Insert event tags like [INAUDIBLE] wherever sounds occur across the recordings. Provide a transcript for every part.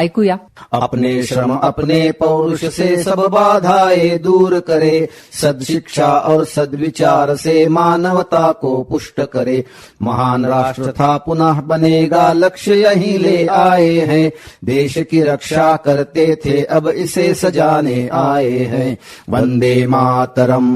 ऐकूया. अपने श्रम अपने पौरुष से सब बाधाएं दूर करे। सदशिक्षा और सद्विचार से मानवता को पुष्ट करे। महान राष्ट्र था पुनः बनेगा लक्ष्य यही ले आए हैं। देश की रक्षा करते थे अब इसे सजाने आए हैं। वंदे मातरम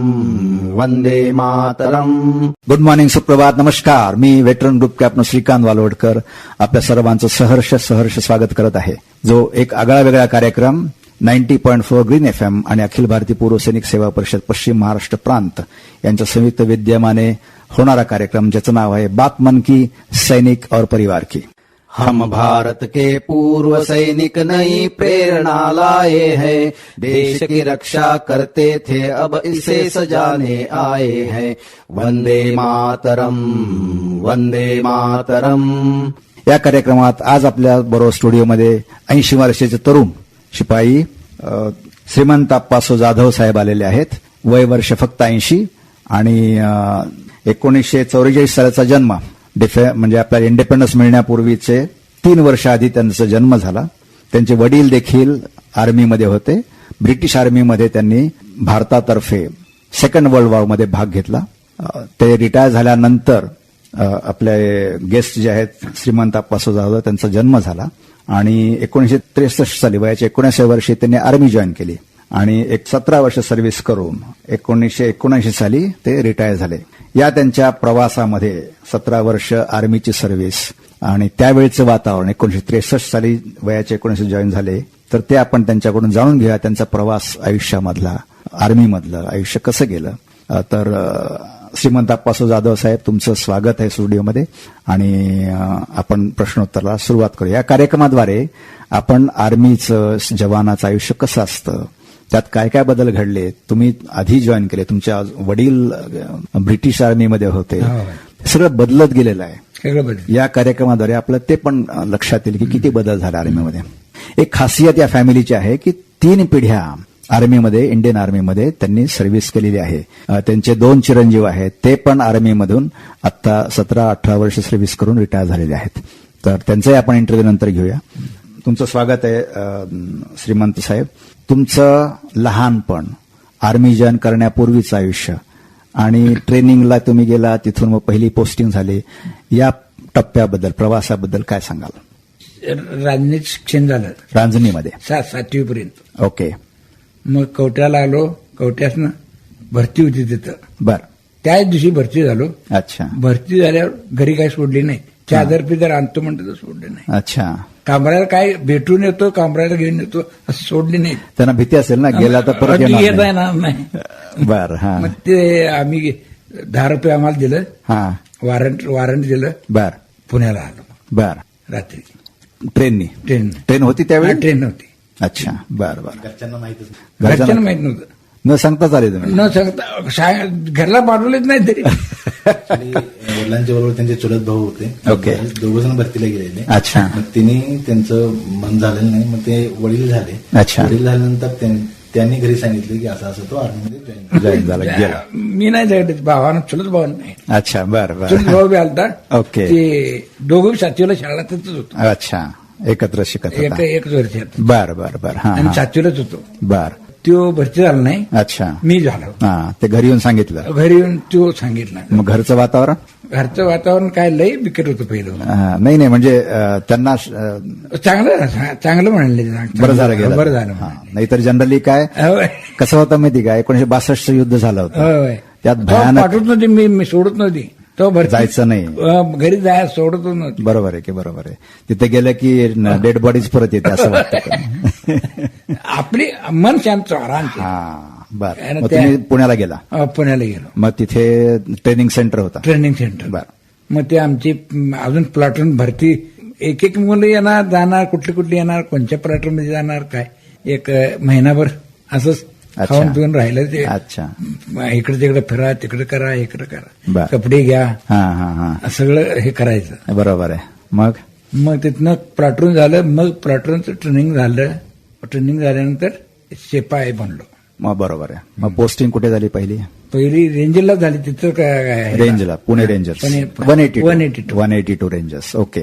वंदे मातरम। गुड मॉर्निंग सुप्रभात नमस्कार. मी veteran group captain Shrikant Walwadkar आपल्या सर्वांचं सहर्ष सहर्ष स्वागत करत आहे. जो एक आगळा वेगळा कार्यक्रम ninety point four green F M आणि अखिल भारतीय पूर्व सैनिक सेवा परिषद पश्चिम महाराष्ट्र प्रांत यांच्या संयुक्त विद्यमाने होणारा कार्यक्रम ज्याचं नाव आहे बात मन की सैनिक और परिवार की. हम भारत के पूर्व सैनिक नई प्रेरणा लाए हैं। देश की रक्षा करते थे अब इसे सजाने आए हैं। वंदे मातरम वंदे मातरम। या कार्यक्रमात आज आपल्या बरोबर स्टुडिओमध्ये ऐंशी वर्षाचे तरुण शिपाई श्रीमंत अप्पासो जाधव साहेब आलेले आहेत. वय वर्ष फक्त ऐंशी आणि एकोणीसशे चौवेचाळीस सालाचा जन्म. डिफे म्हणजे आपल्याला इंडिपेंडन्स मिळण्यापूर्वीचे तीन वर्ष आधी त्यांचा जन्म झाला. त्यांचे वडील देखील आर्मीमध्ये होते. ब्रिटिश आर्मीमध्ये त्यांनी भारतातर्फे सेकंड वर्ल्ड वॉरमध्ये भाग घेतला. ते रिटायर झाल्यानंतर आपले गेस्ट जे आहेत श्रीमंत अप्पासो जाधव त्यांचा जन्म झाला. आणि एकोणीशे त्रेसष्ट साली वयाच्या एकोणीसव्या वर्षी त्यांनी आर्मी जॉईन केली. आणि एक सतरा वर्ष सर्व्हिस करून एकोणीसशे एकोणऐंशी साली ते रिटायर झाले. या त्यांच्या प्रवासामध्ये सतरा वर्ष आर्मीची सर्व्हिस आणि त्यावेळचं वातावरण एकोणीशे त्रेसष्ट साली वयाचे एकोणीसशे जॉईन झाले. तर ते आपण त्यांच्याकडून जाणून घेऊया त्यांचा प्रवास आयुष्यामधला आर्मीमधलं आयुष्य कसं गेलं. तर श्रीमंत अप्पासो जाधव साहेब तुमचं स्वागत आहे स्टुडिओमध्ये. आणि आपण प्रश्नोत्तराला सुरुवात करू या कार्यक्रमाद्वारे आपण आर्मीचं जवानाचं आयुष्य कसं असतं त्यात काय काय बदल घडले तुम्ही आधी जॉईन केले तुमच्या वडील ब्रिटिश आर्मीमध्ये होते. सगळं बदलत गेलेलं आहे. या कार्यक्रमाद्वारे आपलं ते पण लक्षात येईल की किती बदल झाला आर्मीमध्ये. एक खासियत या फॅमिलीची आहे की तीन पिढ्या आर्मीमध्ये इंडियन आर्मीमध्ये त्यांनी सर्व्हिस केलेली आहे. त्यांचे दोन चिरंजीव आहेत. ते पण आर्मीमधून आता सतरा अठरा वर्ष सर्व्हिस करून रिटायर झालेले आहेत. तर त्यांचंही आपण इंटरव्ह्यू नंतर घेऊया. तुमचं स्वागत आहे श्रीमंत साहेब. तुमचं लहानपण आर्मी जॉईन करण्यापूर्वीचं आयुष्य आणि ट्रेनिंगला तुम्ही गेला तिथून मग पहिली पोस्टिंग झाली या टप्प्याबद्दल प्रवासाबद्दल काय सांगाल? राजनीत शिक्षण झालं. रांजणीमध्ये. सात सातवीपर्यंत. ओके. मग कवट्याला आलो कवट्यासनं भरती होती तिथं. बर. त्याच दिवशी भरती झालो. अच्छा. भरती झाल्यावर घरी काय सोडली नाही. चादर पिदर आणतो म्हणतो तर सोडले नाही. अच्छा. कांबऱ्याला काय भेटून येतो कांबऱ्याला घेऊन येतो असं सोडली नाही. त्यांना भीती असेल ना गेला तर परत येणार येता नाही. [LAUGHS] बर मग ते आम्ही दहा रुपये आम्हाला दिलं. हा. वॉरंट वॉरंट दिलं. बर. पुण्याला आलो. बर. रात्री. ट्रेननी? ट्रेन ट्रेन होती त्यावेळी? ट्रेन होती. अच्छा बर बर. घरच्यांना माहीत नव्हतं. न सांगताच आले तुम्ही. न सांगता सांग- घरला पाठवलेच नाही तरी. [LAUGHS] आणि वडिलांच्या बरोबर त्यांचे चुलत भाऊ होते. ओके. दोघ जण भरतीला गेलेले. अच्छा. मग तिने त्यांचं मन झालेलं नाही मग ते वडील झाले. अच्छा. वडील झाल्यानंतर त्यां- त्यांनी घरी सांगितले की असं असं तो आर्मीमध्ये जॉईन झाला. गेला. मी नाही जायचं भावानं चुलत भावानं नाही. अच्छा बर चुलत बर भाऊ बी आलता. [LAUGHS] ओके. ते दोघं सातवीला शाळा तिथंच होतो. अच्छा. एकत्र शिकत एक होता एकच वर्षात बर बर बर. हा आणि सातवीलाच होतो. बर. तो भरती झाला नाही. अच्छा. मी झालो. हा ते घरी येऊन सांगितलं. घरी येऊन तो सांगितला. मग घरचं वातावरण? घरचं वातावरण काय लय बिकट होतं पहिलं. हा, नाही नाही म्हणजे अं, त्यांना अं, चांगलं चांगलं म्हणाले बरं झालं गेलं. बरं झालं हा, नाहीतर जनरली काय होय. कसं होतं माहिती का? एकोणीशे बासष्ट युद्ध झालं होतं. होय. त्यात भयानक पाठवत नव्हती मी मी सोडत नव्हती. तो जायचं नाही. घरी जायला सोडतच नव्हती बरोबर आहे की बरोबर आहे. तिथे गेलं की डेड बॉडीज परत येते असं वाटतं आपली मन शांत आराम हा बर. मग तुम्ही पुण्याला गेला? पुण्याला गेलो. मग तिथे ट्रेनिंग सेंटर होता. Training centre. बर. मग ते आमची अजून प्लाटून भरती एक एक मुलं येणार जाणार कुठली कुठली येणार कोणत्या प्लाटून मध्ये जाणार काय? एक महिनाभर असंच. खाऊन पिऊन राहिलं ते. अच्छा. म, इकडे तिकडे फिरा तिकडे करा इकडे करा. कपडे घ्या. हा हा हा. सगळं हे करायचं. बरोबर आहे. मग? मग तिथनं प्लाटून झालं मग प्लाटूनचं ट्रेनिंग झालं. ट्रेनिंग झाल्यानंतर शेपाई बनलो. मग बरोबर आहे. मग पोस्टिंग कुठे झाली पहिली? पहिली रेंजला झाली तिथं काय रेंजला Pune rangers. One eighty 182. One eighty two rangers. Okay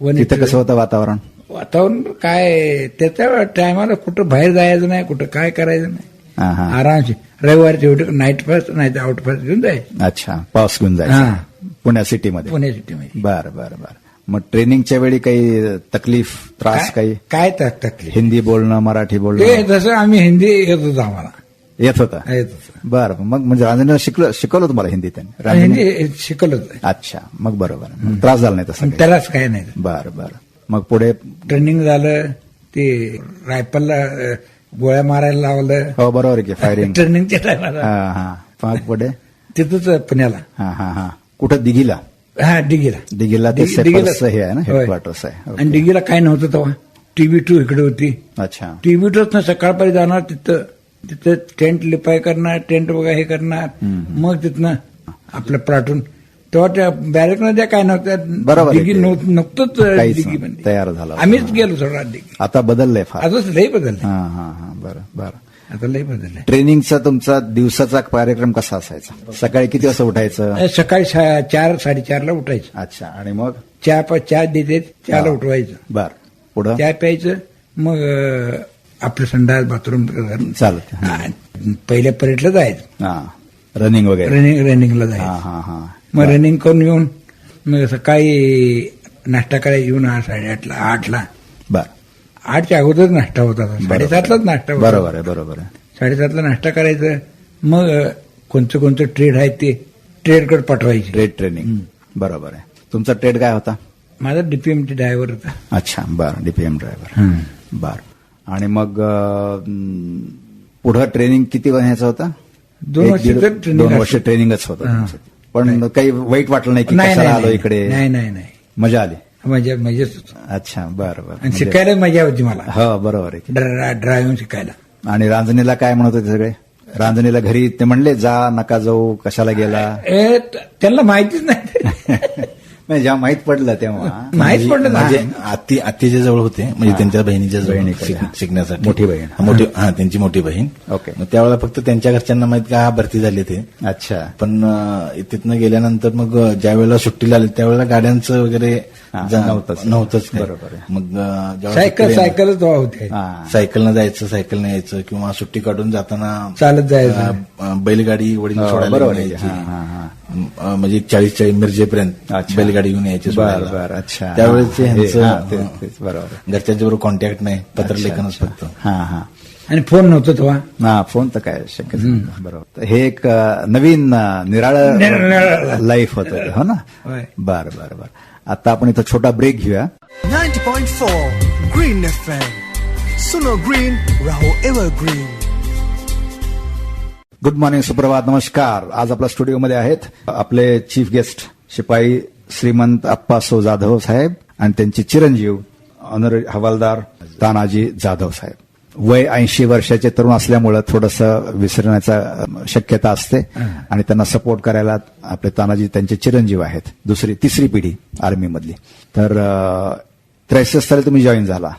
one तिथं कसं होतं वातावरण? वातावरण काय त्याच्या टायमाला कुठं बाहेर जायचं नाही कुठं काय करायचं नाही. आरामशी. रविवारी तेवढे नाईट फास्ट नाही आउट फास्ट घेऊन जायचं. अच्छा पाऊस घेऊन हा. जायचं पुण्या सिटीमध्ये. पुणे सिटीमध्ये. बर बर बर. मग ट्रेनिंगच्या वेळी काही तकलीफ त्रास काही? काय तकलीफ. हिंदी बोलणं मराठी बोलणं? जसं आम्ही हिंदी येत होतो आम्हाला. येत होतं? येत होतं. बर मग म्हणजे रांजणीला शिकलं शिकवलं तुम्हाला हिंदी त्यांनी? हिंदी शिकवलं. अच्छा मग बरोबर. त्रास झाला नाही तसं. त्यालाच काय नाही. बर बर. मग पुढे ट्रेनिंग झालं ते रायफलला गोळ्या मारायला लावलं. हो बरोबर की फायरिंग ट्रेनिंगच्या टायमाला मग पुढे. तिथंच पुण्याला. हा हा हा. कुठं? दिघीला. हा डिगीला ते डिगीला- सेपर्स हे आहे ना. हेडक्वार्टर्स आहे. आणि डिगीला काय नव्हतं तेव्हा. टीव्ही टू इकडे होती. अच्छा. टीव्ही टूच ना सकाळपर्यंत जाणार तिथं तिथं टेंट लिपाय करणार टेंट वगैरे हे करणार. मग तिथनं आपलं प्लाटून तेव्हा त्या बॅरेकमध्ये काय नव्हतं बरोबर आहे डिगी ते. नव्हतं- नव्हतंच काहीच डिगी नव्हतं. मध्ये तयार झालं. आम्हीच गेलो थोडा डिगी. आता बदललंय फार. आजच लई बदललं हा हा हा बरं बरं. आता लई बदललंय. ट्रेनिंगचा तुमचा दिवसाचा कार्यक्रम कसा असायचा? सकाळी किती वाजता उठायचं? सकाळी सा- चार साडेचारला उठायचं. अच्छा आणि मग? चहा प- चहा देते चहाला उठवायचं. बर. पुढं? चहा प्यायचं मग अं, आपलं संडास बाथरूम चालत. पहिल्या परेडला जायचं. हा. रनिंग वगैरे. रनिंग रनिंगला हा जायचं हा हा. मग रनिंग करून येऊन मग सकाळी नाश्ता करायला येऊन आ- साडेआठला आठला. बर. आठच्या अगोदरच नाश्ता होता साडेसातलाच नाश्ता होता. बरोबर आहे बरोबर आहे. साडेसातला नाश्ता करायचं. मग कोणतं कोणतं ट्रेड आहे ते ट्रेडकडे पाठवायचे. ट्रेड ट्रेनिंग बरोबर आहे. तुमचा ट्रेड काय होता? माझा डीपीएमटी ड्रायव्हर होता. अच्छा बर. डीपीएम ड्रायव्हर बर. आणि मग पुढं ट्रेनिंग किती महिन्याचं होतं? दोन वर्ष training दोन. वर्ष ट्रेनिंगच होतं. पण काही वाईट वाटलं नाही की नाही कशाला आलो इकडे? नाही नाही नाही. मजा आली. मजा मजाच. अच्छा बर बर. आणि शिकायला मजा होती मला. हो बरोबर आहे. ड्रायव्हिंग शिकायला. आणि रांजणीला काय म्हणत होते सगळे? रांजणीला घरी ते म्हणले जा नका जाऊ कशाला गेला? त्यांना माहितीच नाही. [LAUGHS] नाही जेव्हा माहीत पडलं तेव्हा. [LAUGHS] माहीत पडलं म्हणजे आत्ती आत्तीच्या जवळ होते म्हणजे त्यांच्या बहिणीच्या जवळ हा. शिकण्यासाठी. मोठी बहीण. हा, मोठी हा त्यांची मोठी बहीण. ओके. मग त्यावेळेला फक्त त्यांच्या घरच्यांना माहीत का हा भरती झाले ते. अच्छा. पण तिथनं गेल्यानंतर मग ज्या वेळेला सुट्टीला आले त्यावेळेला गाड्यांचं वगैरे नव्हतंच. बरोबर आहे. मग सायकल सायकलच होते. सायकलनं जायचं सायकलनं यायचं किंवा सुट्टी काढून जाताना चालत जायचं. बैलगाडी वडील हो, सोडायला म्हणजे चाळीस चाळीस. बैलगाडी घेऊन यायची बर सोडायला. बर अच्छा त्यावेळेचे ह्यांचं, ते- अं, तेच, बरोबर. घरच्यांच्या बरोबर कॉन्टॅक्ट नाही पत्रलेखनच फक्त हा हा आणि फोन नव्हतं तेव्हा हा फोन तर काय शक्य बरोबर हे एक नवीन निराळ निराळं. लाईफ होत हो ना. बर बर बर आता आपण इथं छोटा ब्रेक घेऊया 90.4 Green FM. Suno Green, Raho Evergreen. Good morning सुप्रभात नमस्कार आज आपल्या स्टुडिओमध्ये आहेत आपले चीफ गेस्ट शिपाई श्रीमंत अप्पासो जाधव साहेब आणि त्यांचे चिरंजीव ऑनर हवालदार तानाजी जाधव साहेब. वय ऐंशी वर्षाचे तरुण असल्यामुळं थोडस विसरण्याचा शक्यता असते. आणि त्यांना सपोर्ट करायला आपले तानाजी त्यांचे चिरंजीव आहेत. दुसरी तिसरी पिढी आर्मी मधली. तर त्रेसष्ट साली तुम्ही जॉईन झाला.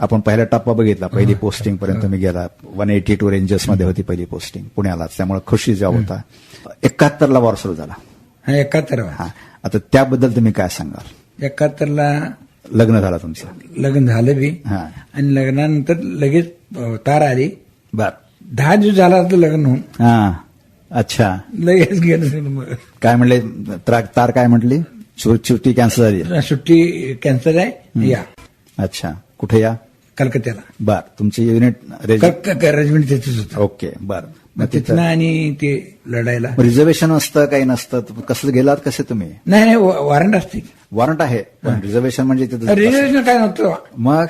आपण पहिला टप्पा बघितला पहिली पोस्टिंग पर्यंत तुम्ही गेला. वन एटी टू रेंजर्समध्ये होती पहिली पोस्टिंग पुण्यालाच. त्यामुळे खुशी जॉब होता. एकाहत्तरला वॉर सुरू झाला. हा एकाहत्तर हा. आता त्याबद्दल तुम्ही काय सांगाल? एकाहत्तरला लग्न झालं तुमचं. लग्न झालं बी. हा. आणि लग्नानंतर लगेच तार आली. बर. दहा दिवस झाला होतं लग्न होऊन. हा. अच्छा. लगेच गेलं काय म्हणले त्रा- तार काय म्हटली? सुट्टी कॅन्सल झाली. सुट्टी कॅन्सल आहे. या. अच्छा. कुठे या? कलकत्त्याला. बर तुमची युनिट रेज रेजिमेंट तिथेच होतं. ओके बर. मग तिथनं आणि ते लढायला रिझर्वेशन असतं काही नसतं? कसं गेलात कसे तुम्ही? नाही नाही वॉरंट असते. वॉरंट आहे पण रिझर्वेशन म्हणजे तिथं रिझर्वेशन काय नव्हतं? मग?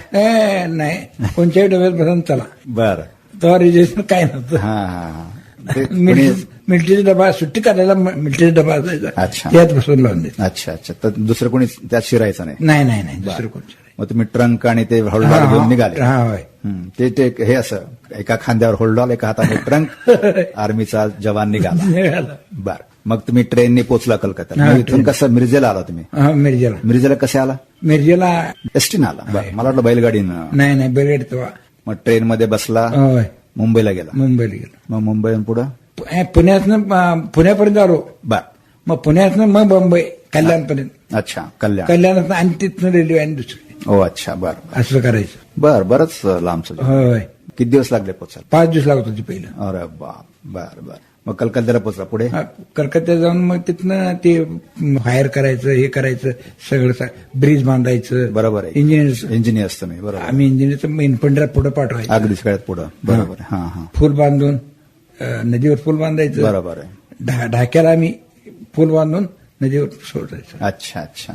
नाही. [LAUGHS] कोणत्याही डब्यात बसून चला. बर. तेव्हा रिझर्वेशन काय नव्हतं? हा [LAUGHS] कोणी- मिलिटरी मिलिटरीचा डबा सुट्टी काढायला मिलिटरीचा डबा असायचा. अच्छा. त्यात बसून लावून अच्छा अच्छा. तर दुसरं कोणी त्यात शिरायचं नाही? नाही नाही नाही. दुसरं नाही. मग तुम्ही ट्रंक आणि ते होल्डॉल घेऊन निघाले. हा. ते ते हे असं एका खांद्यावर होल्डॉल एका हाताने ट्रंक [LAUGHS] आर्मीचा जवान निघाला. बर. मग तुम्ही ट्रेनने पोचला कलकत्ता इथून. कसं मिरजेला आला तुम्ही? मिरजेला. मिरजेला कसे आला? मिरजेला एसटीनं आला. मला वाटलं बैलगाडीनं नाही नाही तेव्हा मग ट्रेन मध्ये बसला मुंबईला गेला. मुंबईला गेलो. मग मुंबईहून पुढं? पुण्यातनं पुण्यापर्यंत आलो. बर. मग पुण्यातनं मग मुंबई कल्याणपर्यंत. अच्छा कल्याण. कल्याणात आणि तिथनं रेल्वे आणि दुसरी. हो अच्छा बर असं करायचं. बर बरंच लांबचं. होय किती दिवस लागले पोचायला? पाच दिवस लागत होते पहिलं. अरे बाप बर बर. मग कलकत्त्याला पोचला पुढे? हा, कलकत्त्यात जाऊन मग तिथनं ते फायर करायचं हे करायचं सगळं ब्रिज बांधायचं. बरोबर आहे. इंजिनियर इंजिनियर तुम्ही बरोबर. आम्ही इंजिनियरचं मेनपंढरा पुढे पाठवायचं. अगदी सगळ्यात पुढं. बरोबर. हा हा. फूल बांधून अं, नदीवर फूल बांधायचं. बरोबर आहे. ढा- ढाक्याला आम्ही फूल बांधून नदीवर सोडायचं. अच्छा अच्छा.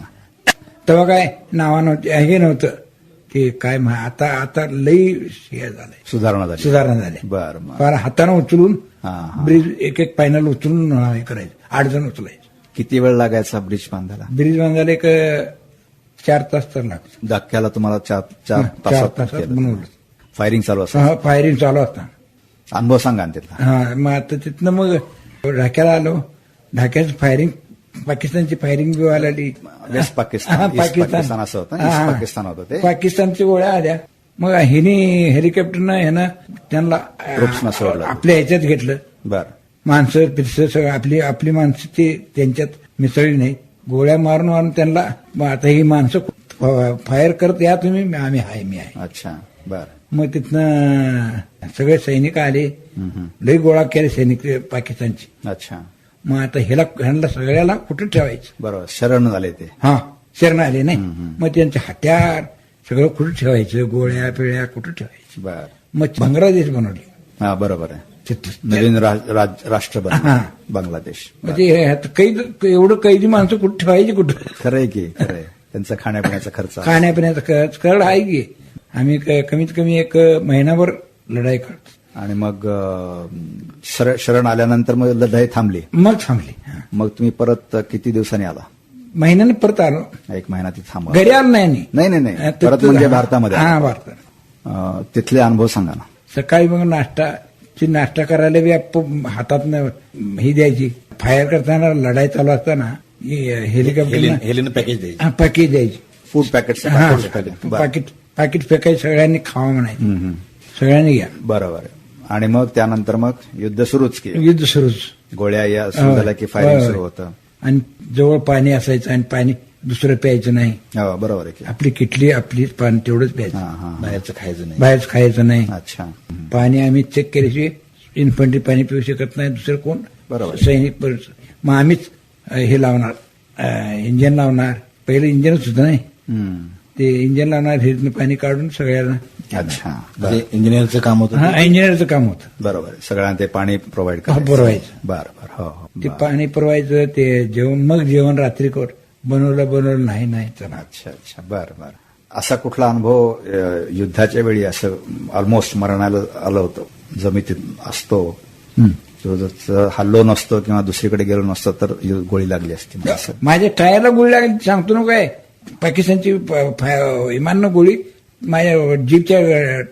तेव्हा काय नावा नव्हते हे नव्हतं. ते काय आता आता लई हे झालंय. सुधारणा झाली. सुधारणा झाली. बर बर फार हाताने उचलून. ब्रिज एक एक पायनल उचलून हे करायचं. आठ जण उचलायचं. किती वेळ लागायचा ब्रिज बांधायला? ब्रिज बांधायला एक चार तास तर लागतो धक्क्याला तुम्हाला चार चार चार तासात. बनवलं. फायरिंग चालू असं फायरिंग चालू असता. अनुभव सांगा तिथला. हा मग आता तिथनं मग ढाक्याला आलो. ढाक्याचं फायरिंग पाकिस्तानची फायरिंग बी लागली. वेस्ट पाकिस्तान, पाकिस्तान. असं होतं. पाकिस्तान होतं ते? पाकिस्तानच्या गोळ्या आल्या. मग हिने हेलिकॉप्टरनं ह्यानं त्यांना सोडलं. आपल्या ह्याच्यात घेतलं. बर. माणसं पिरसं सगळं. आपली आपली माणसं ते त्यांच्यात मिसळली नाही. गोळ्या मारून मारून त्यांना आता ही माणसं फायर करत या तुम्ही आम्ही आहे मी आहे अच्छा बर. मग तिथनं सगळे सैनिक आले. लई गोळा केले सैनिक पाकिस्तानची. अच्छा. मग आता ह्याला ह्यांना सगळ्याला कुठं ठेवायचं? बरोबर. शरण झाले ते. हा शरण आले नाही. मग त्यांचे हत्यार सगळं कुठं ठेवायचं? गोळ्या पिळ्या कुठं ठेवायचं? बर. मग बांगलादेश बनवली. हा बरोबर आहे. नवीन राज- राज- राष्ट्र. हा. बांगलादेश. म्हणजे हे आता कैद एवढं कैदी माणसं कुठं ठेवायची कुठं? खरंय की खरंय. त्यांचा खाण्यापिण्याचा खर्च. खाण्यापिण्याचा खर्च करड आहे की. आम्ही क- कमीत कमी एक महिनाभर लढाई करतो. आणि मग अं, शर- शरण आल्यानंतर मग लढाई थांबली. मग थांबली. मग तुम्ही परत किती दिवसांनी आला? महिन्याने परत आलो. एक महिना तिथे थांबा घरी आलो नाही. नाही नाही परत म्हणजे भारतामध्ये हा. भारतात. तिथले अनुभव सांगा ना. सकाळी मग नाश्ता ची नाश्ता करायला बी आप- हातात ही द्यायची. फायर करताना लढाई चालू असताना हेलिकॉप्टर हेलिन पॅकेज द्यायची. पॅकेज द्यायची. फूड पॅकेट हा, पाकिट पाकिट फेकायचं सगळ्यांनी खावा म्हणायचं. सगळ्यांनी घ्या. बरोबर आहे. आणि मग त्यानंतर मग युद्ध सुरूच की युद्ध सुरूच. गोळ्या या सुरू झाल्या की फायरिंग. सुरू होतं. आणि जवळ पाणी असायचं आणि पाणी दुसरं प्यायचं नाही. हो, बरोबर आहे की. आपली किटली आपली पाणी तेवढंच प्यायचं. बाहेरचं खायचं नाही. बाहेरच खायचं नाही. अच्छा. पाणी आम्ही चेक केल्याशिवाय इन्फंट्री पाणी पिऊ शकत नाही दुसरं कोण? बरोबर. सैनिक मग आम्हीच हे लावणार इंजिन लावणार. पहिलं इंजिनच होतं नाही. हम्म. ते इंजिन लावणार हिरनं पाणी काढून सगळ्यांना अच्छा. बरं. म्हणजे इंजिनिअरचं काम होतं हा इंजिनियरचं काम होतं. बरोबर आहे. सगळ्यांना ते पाणी प्रोव्हाइड हा, पुरवायचं. बरं बरं. हो हो. ते बरं. पाणी पुरवायचं ते जेवण मग जेवण रात्री कर बनवलं बनवलं नाही नाही चला अच्छा अच्छा. बरं बरं. असा कुठला अनुभव अ, युद्धाच्या वेळी असं ऑलमोस्ट मरणाला आलं होतं? जमितीत असतो तो जर च- हल्लो नसतो किंवा दुसरीकडे गेलो नसतो तर यु- गोळी लागली असती. म्हणजे असं माझ्या टायरला गोळी लागली सांगतो ना काय? पाकिस्तानची विमाननं गोळी माझ्या जीपच्या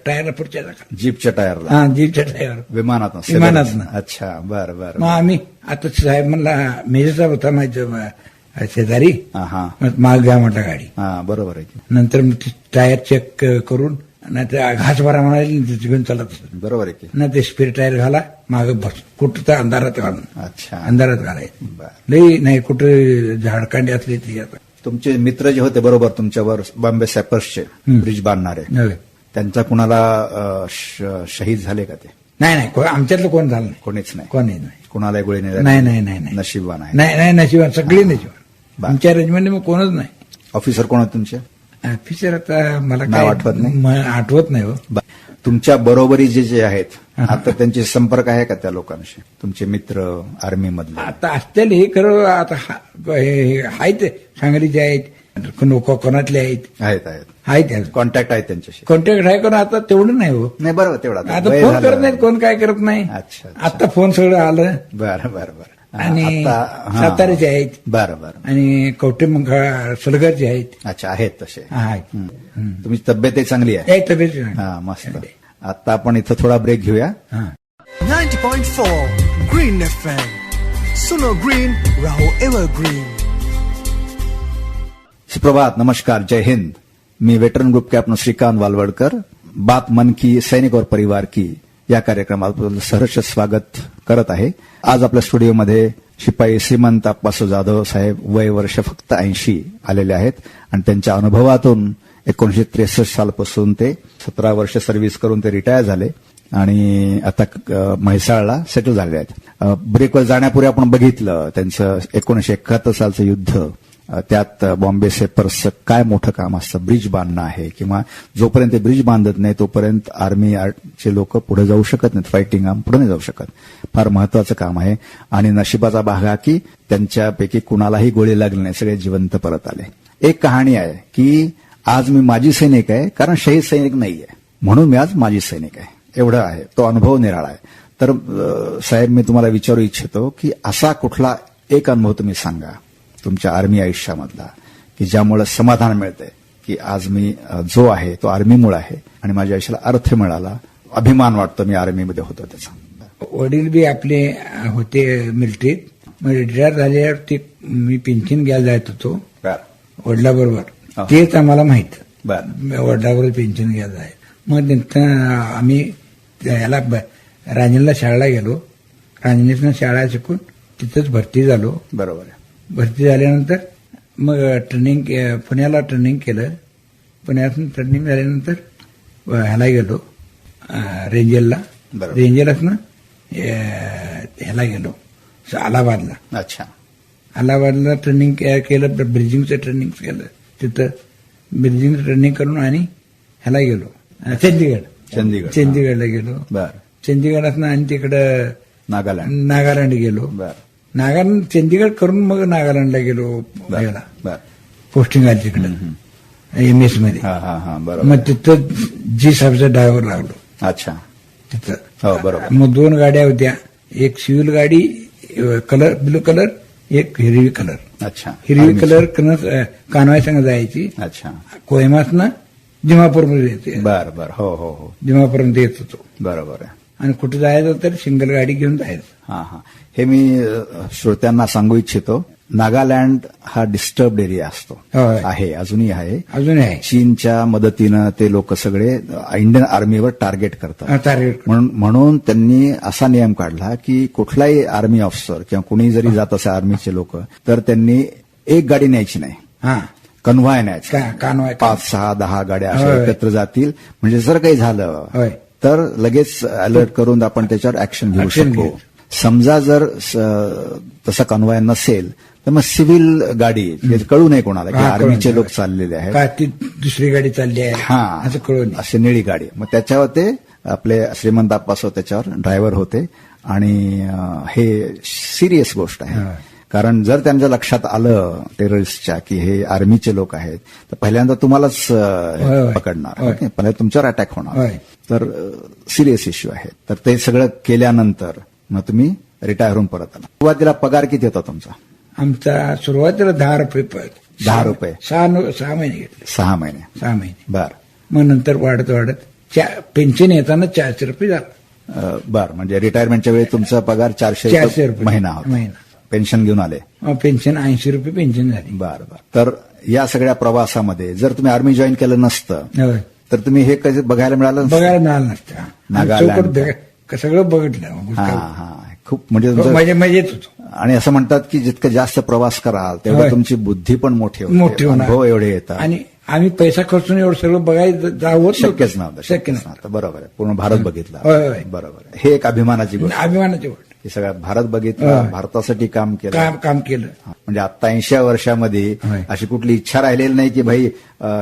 टायरला पुढच्या चाकात. जीपच्या टायरला? हा जीपच्या टायर विमानात विमानातनं. अच्छा बर बर मग आम्ही आता साहेब म्हणला मेजरचा होता माझ्या शेजारी. मग घ्या म्हटलं गाडी. हा बरोबर आहे. नंतर मग टायर चेक करून नाही घास भरा म्हणाले घेऊन चालत बरोबर आहे की. ना ते स्पेअर टायर घाला माग बस. कुठं तर अंधारात घालून. अच्छा. अंधारात घालायचं. लई नाही कुठं झाडकांडी असली ती आता. तुमचे मित्र जे होते बरोबर तुमच्यावर बॉम्बे सॅपर्सचे ब्रिज बांधणारे. त्यांचा कुणाला शहीद झाले का ते? नाही नाही आमच्यातलं कोण झालं नाही. कोणीच नाही. कोणी नाही. कुणाला गोळी नाही नाही नाही नाही नाही. नशीबवान आहे. नाही नाही नशिबान सगळी नशिबान. आमच्या रेजिमेंट मग कोणच नाही. ऑफिसर कोण आहेत तुमचे? ऑफिसर आता मला नाव आठवत नाही? आठवत नाही हो. तुमच्या बरोबरी जे जे आहेत आता त्यांचे संपर्क आहे का त्या लोकांशी? तुमचे मित्र आर्मी मधले आता असतील हे खरं आता आहेत सांगलीचे आहेत कोण- कोकणातले आहेत. आहेत आहेत. आहेत कॉन्टॅक्ट आहेत त्यांच्याशी. कॉन्टॅक्ट आहे पण आता तेवढं नाही हो. नाही बरोबर तेवढा आता फोन करत नाहीत कोण काय करत नाही. अच्छा. आता फोन सगळं आलं. बरं बरं बरं. आणि. साताऱ्याचे आहेत. बरं बरं. आणि कवटे सलगरचे आहेत. अच्छा आहेत तसे. आहेत. तुमची तब्येतही चांगली आहे? तब्येत. हा मस्त. आता आपण इथं थोडा ब्रेक घेऊया. हा. 90.4 Green FM. Suno Green, Raho Evergreen. सुप्रभात नमस्कार जय हिंद. मी veteran group captain Shrikant Walwadkar. बात मन की सैनिक और परिवार की या कार्यक्रमात सहर्ष स्वागत करत आहे. आज आपल्या स्टुडिओमध्ये शिपाई श्रीमंत आप्पासू जाधव साहेब वय वर्ष फक्त ऐंशी आलेले आहेत. आणि त्यांच्या अनुभवातून एकोणीशे त्रेसष्ट सालपासून ते सतरा वर्ष सर्व्हिस करून ते रिटायर झाले. आणि आता म्हैसाळला सेटल झाले आहेत. ब्रेकवर जाण्यापूर्वी आपण बघितलं त्यांचं एकोणीशे एकाहत्तर सालचं युद्ध. त्यात बॉम्बे सेपर्सचं काय मोठं काम असतं? ब्रिज बांधणं आहे किंवा जोपर्यंत ते ब्रिज बांधत नाही तोपर्यंत आर्मी चे लोक पुढे जाऊ शकत नाहीत. फायटिंग आर्म पुढे नाही जाऊ शकत. फार महत्वाचं काम आहे. आणि नशिबाचा भाग हा की त्यांच्यापैकी कुणालाही गोळी लागली नाही. सगळे जिवंत परत आले. एक कहाणी आहे की आज मी माजी सैनिक आहे कारण शहीद सैनिक नाहीये. म्हणून मी आज माजी सैनिक आहे. एवढं आहे. तो अनुभव निराळा आहे. तर साहेब मी तुम्हाला विचारू इच्छितो की असा कुठला एक अनुभव तुम्ही सांगा तुमच्या आर्मी आयुष्यामधला की ज्यामुळे समाधान मिळतंय की आज मी जो आहे तो आर्मीमुळे आहे आणि माझ्या आयुष्याला अर्थ मिळाला. अभिमान वाटतो मी आर्मीमध्ये होतो त्याचा. वडील बी आपले होते मिलिटरीत. मग रिटायर झाल्यावर ते मी पेन्शन घ्यायला जात होतो. वडिलाबरोबर. तेच आम्हाला माहीत. वडिलाबरोबर पेन्शन घ्यायला जायचं मग आम्ही याला ब- रांजणला शाळेला गेलो. रांजणीतनं शाळा शिकून तिथंच भरती झालो. बरोबर आहे. भरती झाल्यानंतर मग ट्रेनिंग पुण्याला ट्रेनिंग केलं. पुण्यातून ट्रेनिंग झाल्यानंतर ह्याला गेलो. अ, रेंजरला बरोबर. रेंजरलाच ना ह्याला गेलो. अलाहाबादला. अच्छा. अलाहाबादला ट्रेनिंग केलं ब्रिजिंगचं ट्रेनिंग केलं. तिथं ब्रिजिंगचं ट्रेनिंग करून आणि ह्याला गेलो. चंदीगड. चंदीगड. चंदीगडला गेलो. चंदीगडातनं आणि तिकडं नागालँड. नागालँड गेलो. नागालँड चंदीगड करून मग नागालँडला गेलो ह्याला. पोस्टिंग आली तिकडे. एम एसमध्ये. हा हा हा मग तिथं जी साहेबचा ड्रायव्हर लागलो. अच्छा. तिथं. हो बरोबर. मग दोन गाड्या होत्या. एक सिव्हिल गाडी कलर ब्लू कलर एक हिरवी कलर. अच्छा. हिरवी. कलर कन कानवाय संग जायची. अच्छा. कोयमासनं दिमापूरमध्ये येते बर बर. हो हो हो. दिमापूरमध्ये येत होतो. बरोबर आहे. आणि कुठे जायचं तर सिंगल गाडी घेऊन जायचं. हा हा. हे मी श्रोत्यांना सांगू इच्छितो. नागालँड हा डिस्टर्ब एरिया असतो. आहे अजूनही आहे. अजून आहे. चीनच्या मदतीनं ते लोक सगळे इंडियन आर्मीवर टार्गेट करतात. टार्गेट म्हणून त्यांनी असा नियम काढला की कुठलाही आर्मी ऑफिसर किंवा कुणी जरी जात असे आर्मीचे लोक तर त्यांनी एक गाडी न्यायची नाही. हा. कन्व्हाय न्यायचं. पाच सहा दहा गाड्या अशा. एकत्र जातील. म्हणजे जर काही झालं. तर लगेच अलर्ट करून आपण त्याच्यावर ऍक्शन घेऊ शकतो. समजा जर तसा कन्वॉय नसेल तर मग सिव्हिल गाडी कळू नये कोणाला की आर्मीचे. लोक चाललेले आहेत. दुसरी गाडी चालली आहे? हा. असं कळून अशी निळी गाडी मग त्याच्यावर ते आपले श्रीमंत आप्पासो त्याच्यावर ड्रायव्हर होते. आणि हे सिरियस गोष्ट आहे. कारण जर त्यांच्या लक्षात आलं टेररिस्टच्या की हे आर्मीचे लोक आहेत तर पहिल्यांदा तुम्हालाच. पकडणार. होय. ओके? पहिल्या तुमच्यावर अटॅक होणार. तर सिरियस इश्यू आहे. तर ते सगळं केल्यानंतर मग तुम्ही रिटायर होऊन परत आला सुरुवातीला पगार किती होता तुमचा? आमचा सुरुवातीला दहा रुपये दहा रुपये. सहा सहा महिने घेतले. सहा महिने. सहा महिने. बर. मग नंतर वाढत वाढत पेन्शन येताना चारशे रुपये झालं. बर. म्हणजे रिटायरमेंटच्या वेळी तुमचा पगार चारशे चारशे रुपये. महिना महिना. पेन्शन घेऊन आले. पेन्शन ऐंशी रुपये पेन्शन झाली. बर बर. तर या सगळ्या प्रवासामध्ये जर तुम्ही आर्मी जॉईन केलं नसतं तर तुम्ही हे कधी बघायला मिळालं? बघायला मिळालं नसतं. नागालँड. सगळं बघितलं. हा. हा. खूप म्हणजे मजा मजेत होतो. आणि असं म्हणतात की जितकं जास्त प्रवास कराल तेवढं होय. तुमची बुद्धी पण मोठी मोठी अनुभव एवढे येतात. आणि आम्ही पैसा खर्चून एवढं सगळं बघायचं जावं शक्यच नव्हतं शक्य शक्यच नव्हतं. बरोबर आहे. पूर्ण भारत बघितला. होय, होय. बरोबर आहे. हे एक अभिमानाची गोष्ट. अभिमानाची गोष्ट. की सगळ्या भारत बघितला होय. भारतासाठी काम केलं. काम काम केलं. म्हणजे आता ऐंशी वर्षामध्ये होय. अशी कुठली इच्छा राहिलेली नाही की भाई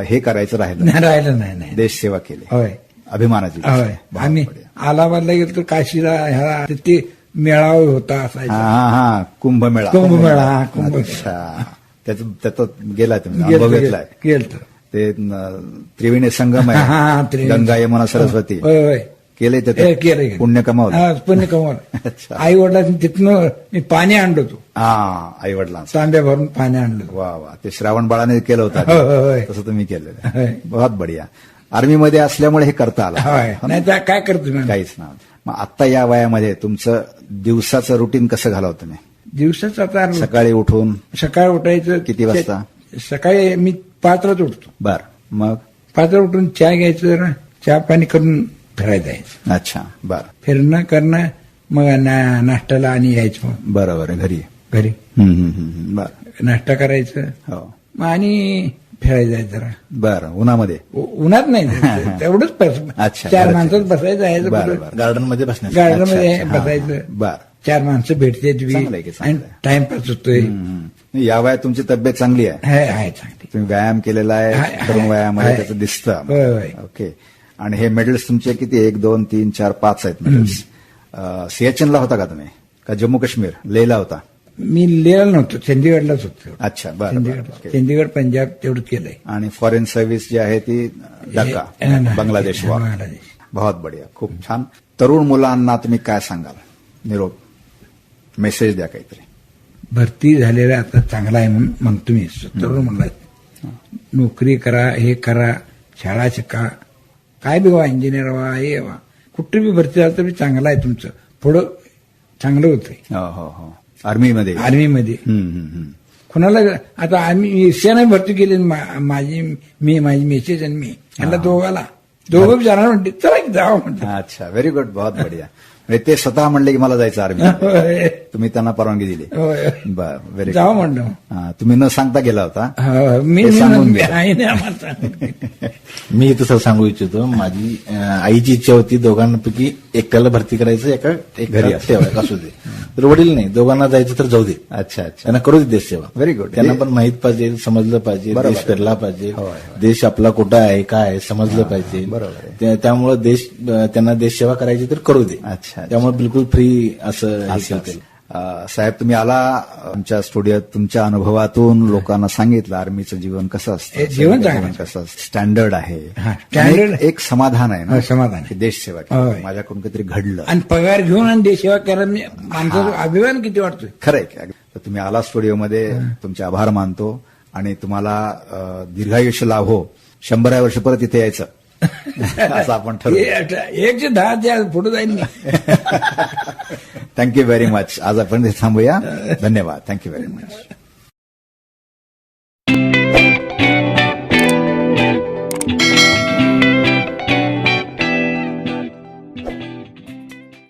हे करायचं राहिलं. नाही राहिलं नाही नाही. देश सेवा केली. होय. अभिमानाची होय. आम्ही. अलाहाबादला गेलो तर काशीला ह्याला तिथे मेळावा होता हा असायचा. हा हा कुंभमेळा. कुंभमेळा, कुंभमेळा. अच्छा. त्याचं त्याच्यात गेलाय तुम्ही गेलतो, अनुभव घेतलाय? गेलतो. ते त्रिवेणी संगम आहे. गंगा यमुना सरस्वती. केले ते केलं. पुण्य कमावलं हा, पुण्य कमावलं [LAUGHS] अच्छा. आई वडिलांनी तिथनं मी पाणी आणलं होतो. हा आई वडिलांचं तांब्या भरून पाणी आणलं. वा वा. ते श्रावण बाळाने केलं होतं. तसं तुम्ही केलेलं. बहुत बढिया. आर्मीमध्ये असल्यामुळे हे करता आलं. नाही काय करतो काहीच ना मग आता या वयामध्ये तुमचं दिवसाचं रुटीन कसं घालवतं तुम्ही? दिवसाच आता सकाळी उठून सकाळी उठायचं किती वाजता? सकाळी मी पाचलाच उठतो. बर. मग? पाचला उठून चहा घ्यायचं चहा पाणी करून फिरायला जायचं. अच्छा बर. फिरणं करणं मग ना- नाश्त्याला आणि यायचं. बरोबर आहे घरी. घरी हम्म, हम्म, हम्म, बर. नाश्ता करायचं. हो. मग आणि फिरायला जायचं जरा बर उन्हामध्ये उन्हात नाही. [LAUGHS] तेवढंच बस अच्छा, चार घरात जायचं. बसायचं जायचं बरं. बरं. गार्डनमध्ये बसण्यास गार्डनमध्ये अच्छा, हा, बसायचं हा. बर चार माणसं भेटते चांगलं आहे की, आणि चांगलं आहे. टाइमपास होतोय हम्म. या वयात तुमची तब्येत चांगली आहे आहे आहे चांगली तुम्ही व्यायाम केलेला आहे, आहे आहे, तरुण वयामध्ये आहे. त्याचं दिसतं होय. ओके आणि हे मेडल्स तुमचे किती एक दोन तीन चार पाच आहेत मेडल्स सियाचनला होता का तुम्ही का जम्मू काश्मीर लेला होता मी लिहिला नव्हतो. चंदीगडलाच होतो अच्छा बरं, चंदीगड पंजाब तेवढं केलंय. आणि फॉरेन सर्व्हिस जी आहे ती ढाका हे- बांगलादेश. बहुत बढिया खूप छान. तरुण मुलांना तुम्ही काय सांगाल? निरोप मेसेज द्या काहीतरी. भरती झालेला आता चांगला आहे म्हणून म्हणतो मी. तरुण म्हणला नोकरी करा हे करा शाळा शिका. काय बी व्हा इंजिनियर व्हा हे व्हा. कुठे बी भरती झालं तरी चांगलं आहे तुमचं. पुढं चांगलं होतंय. हो हो हो. आर्मीमध्ये. आर्मीमध्ये. कुणाला आता आम्ही एशियाने भरती केली माझी मी माझी मेसेज आणि मी. यांना दोघाला. दोघं बी जाणार म्हणते. चला जावं म्हणते अच्छा व्हेरी गुड बहुत [LAUGHS] बढिया. म्हणजे ते स्वतः म्हणले की मला जायचं आर्मी. तुम्ही त्यांना परवानगी दिली. बर व्हेरी म्हणलं. तुम्ही न सांगता गेला होता. मी सांगून [LAUGHS] मी- तसं सांगू इच्छितो माझी आईची इच्छा होती दोघांपैकी एकाला भरती करायचं एका एक घरी असं. दे. तर वडील नाही दोघांना जायचं तर जाऊ दे. अच्छा अच्छा. त्यांना करू दे देश सेवा. Very good. त्यांना पण माहीत पाहिजे समजलं पाहिजे देश. फिरला पाहिजे. देश आपला कुठं आहे काय समजलं पाहिजे. बरोबर त्यामुळे देश त्यांना देश सेवा करायची तर करू दे. अच्छा. त्यामुळे बिलकुल फ्री असं हे. असेल. साहेब तुम्ही आला आमच्या स्टुडिओत तुमच्या अनुभवातून लोकांना सांगितलं आर्मीचं जीवन कसं असतं हे जीवन. कसं असतं स्टँडर्ड आहे हा, स्टँडर्ड एक- समाधान आहे ना हो, समाधान आहे. की देश सेवा केली. होय. माझ्याकडून काहीतरी घडलं आणि पगार घेऊन आणि देशसेवा करायला अभिमान किती वाटतोय खरंय. तर तुम्ही आला स्टुडिओमध्ये तुमचे आभार मानतो आणि तुम्हाला दीर्घायुष्य लाभो शंभरा वर्ष परत इथे यायचं [LAUGHS] असं आपण एकशे दहा त्या पुढे जाईल थँक्यू व्हेरी मच आज आपण थांबूया. धन्यवाद. Thank you very much